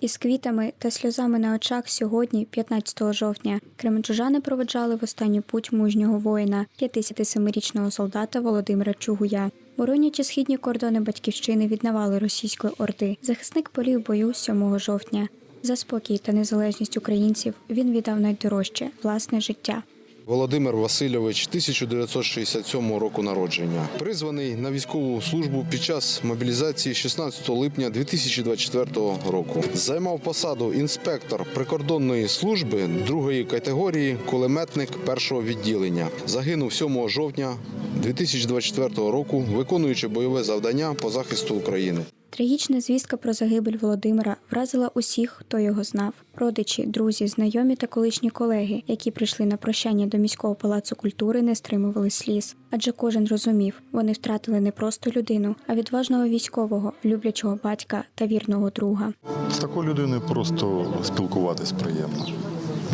Із квітами та сльозами на очах сьогодні, 15 жовтня, кременчужани проведжали в останню путь мужнього воїна, 57-річного солдата Володимира Чугуя. Боронячи східні кордони батьківщини від навали російської орди, захисник полів бою 7 жовтня. За спокій та незалежність українців він віддав найдорожче власне життя. Володимир Васильович 1967 року народження. Призваний на військову службу під час мобілізації 16 липня 2024 року. Займав посаду інспектор прикордонної служби другої категорії, кулеметник першого відділення. Загинув 7 жовтня 2024 року, виконуючи бойове завдання по захисту України. Трагічна звістка про загибель Володимира вразила усіх, хто його знав: родичі, друзі, знайомі та колишні колеги, які прийшли на прощання до міського палацу культури, не стримували сліз. Адже кожен розумів, вони втратили не просто людину, а відважного військового, люблячого батька та вірного друга. З такою людиною просто спілкуватись приємно,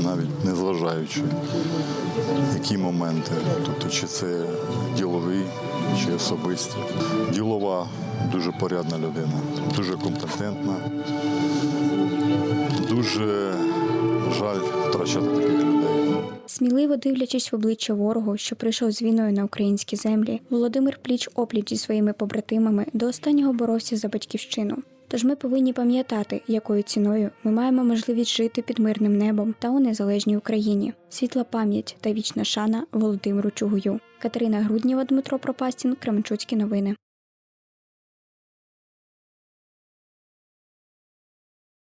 навіть не зважаючи, які моменти, тобто чи це діловий, чи особисті. Ділова дуже порядна людина, дуже компетентна. Дуже жаль втрачати таких людей. Сміливо дивлячись в обличчя ворогу, що прийшов з війною на українські землі, Володимир пліч опліч зі своїми побратимами до останнього боровся за батьківщину. Тож ми повинні пам'ятати, якою ціною ми маємо можливість жити під мирним небом та у незалежній Україні. Світла пам'ять та вічна шана Володимиру Чугую. Катерина Грудніва, Дмитро Пропастін, Кременчуцькі новини.